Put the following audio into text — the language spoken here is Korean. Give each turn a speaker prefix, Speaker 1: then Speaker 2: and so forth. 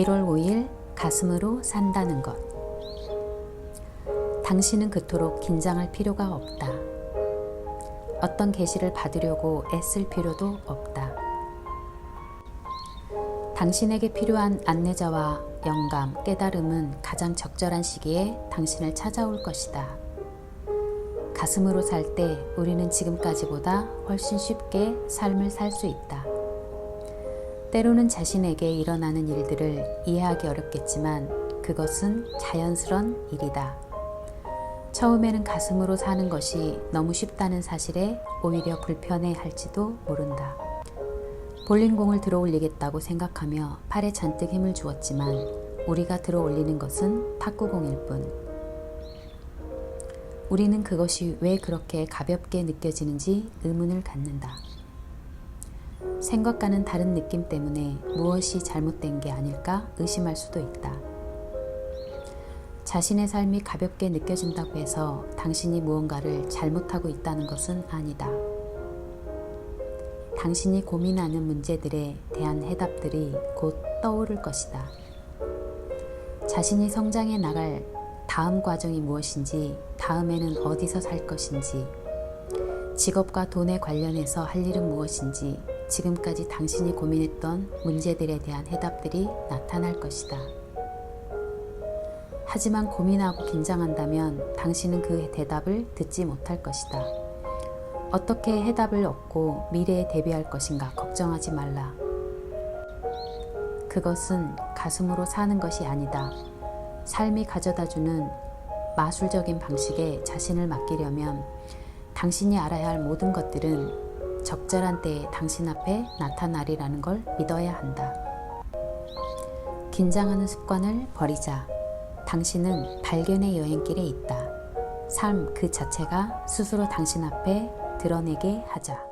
Speaker 1: 1월 5일 가슴으로 산다는 것. 당신은 그토록 긴장할 필요가 없다. 어떤 계시를 받으려고 애쓸 필요도 없다. 당신에게 필요한 안내자와 영감, 깨달음은 가장 적절한 시기에 당신을 찾아올 것이다. 가슴으로 살 때 우리는 지금까지보다 훨씬 쉽게 삶을 살 수 있다. 때로는 자신에게 일어나는 일들을 이해하기 어렵겠지만 그것은 자연스런 일이다. 처음에는 가슴으로 사는 것이 너무 쉽다는 사실에 오히려 불편해 할지도 모른다. 볼링공을 들어 올리겠다고 생각하며 팔에 잔뜩 힘을 주었지만 우리가 들어 올리는 것은 탁구공일 뿐. 우리는 그것이 왜 그렇게 가볍게 느껴지는지 의문을 갖는다. 생각과는 다른 느낌 때문에 무엇이 잘못된 게 아닐까 의심할 수도 있다. 자신의 삶이 가볍게 느껴진다고 해서 당신이 무언가를 잘못하고 있다는 것은 아니다. 당신이 고민하는 문제들에 대한 해답들이 곧 떠오를 것이다. 자신이 성장해 나갈 다음 과정이 무엇인지, 다음에는 어디서 살 것인지, 직업과 돈에 관련해서 할 일은 무엇인지, 지금까지 당신이 고민했던 문제들에 대한 해답들이 나타날 것이다. 하지만 고민하고 긴장한다면 당신은 그 대답을 듣지 못할 것이다. 어떻게 해답을 얻고 미래에 대비할 것인가 걱정하지 말라. 그것은 가슴으로 사는 것이 아니다. 삶이 가져다 주는 마술적인 방식에 자신을 맡기려면 당신이 알아야 할 모든 것들은 적절한 때에 당신 앞에 나타나리라는 걸 믿어야 한다. 긴장하는 습관을 버리자. 당신은 발견의 여행길에 있다. 삶 그 자체가 스스로 당신 앞에 드러내게 하자.